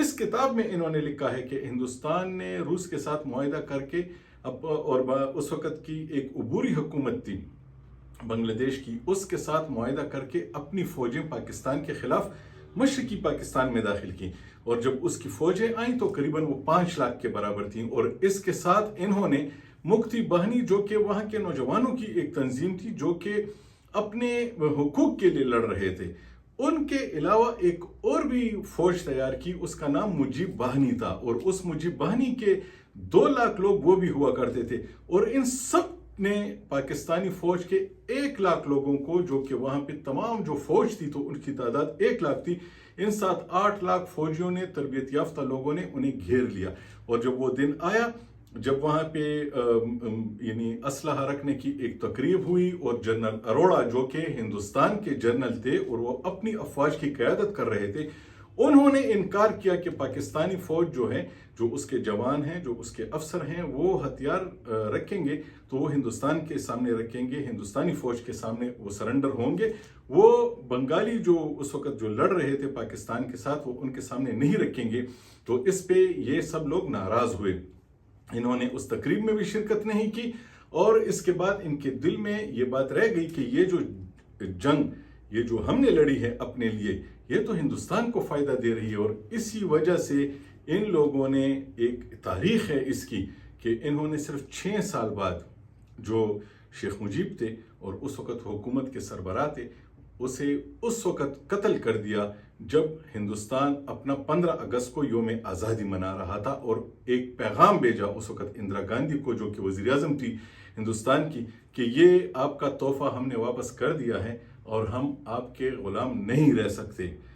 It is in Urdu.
اس کتاب میں انہوں نے لکھا ہے کہ ہندوستان نے روس کے ساتھ معاہدہ کر کے اب اور اس وقت کی ایک عبوری حکومت تھی۔ بنگلہ دیش کی اس کے ساتھ معاہدہ کر کے اپنی فوجیں پاکستان کے خلاف مشرقی پاکستان میں داخل کی اور جب اس کی فوجیں آئیں تو قریباً وہ پانچ لاکھ کے برابر تھیں۔ اور اس کے ساتھ انہوں نے مکتی بہنی جو کہ وہاں کے نوجوانوں کی ایک تنظیم تھی، جو کہ اپنے حقوق کے لیے لڑ رہے تھے۔ ان کے علاوہ ایک اور بھی فوج تیار کی، اس کا نام مجیب بہنی تھا اور اس مجیب بہنی کے دو لاکھ لوگ وہ بھی ہوا کرتے تھے اور ان سب نے پاکستانی فوج کے ایک لاکھ لوگوں کو، جو کہ وہاں پہ تمام جو فوج تھی تو ان کی تعداد ایک لاکھ تھی، ان سات آٹھ لاکھ فوجیوں نے تربیت یافتہ لوگوں نے انہیں گھیر لیا اور جب وہ دن آیا جب وہاں پہ یعنی اسلحہ رکھنے کی ایک تقریب ہوئی اور جنرل اروڑا جو کہ ہندوستان کے جنرل تھے اور وہ اپنی افواج کی قیادت کر رہے تھے، انہوں نے انکار کیا کہ پاکستانی فوج جو ہے جو اس کے جوان ہیں، جو اس کے افسر ہیں، وہ ہتھیار رکھیں گے تو وہ ہندوستان کے سامنے رکھیں گے، ہندوستانی فوج کے سامنے وہ سرنڈر ہوں گے۔ وہ بنگالی جو اس وقت جو لڑ رہے تھے پاکستان کے ساتھ، وہ ان کے سامنے نہیں رکھیں گے۔ تو اس پہ یہ سب لوگ ناراض ہوئے۔ انہوں نے اس تقریب میں بھی شرکت نہیں کی اور اس کے بعد ان کے دل میں یہ بات رہ گئی کہ یہ جو جنگ، یہ جو ہم نے لڑی ہے اپنے لیے، یہ تو ہندوستان کو فائدہ دے رہی ہے اور اسی وجہ سے ان لوگوں نے ایک تاریخ ہے اس کی کہ انہوں نے صرف چھ سال بعد جو شیخ مجیب تھے اور اس وقت حکومت کے سربراہ تھے اسے اس وقت قتل کر دیا جب ہندوستان اپنا پندرہ اگست کو یوم آزادی منا رہا تھا اور ایک پیغام بھیجا اس وقت اندرا گاندھی کو جو کہ وزیر اعظم تھی ہندوستان کی کہ یہ آپ کا تحفہ ہم نے واپس کر دیا ہے اور ہم آپ کے غلام نہیں رہ سکتے۔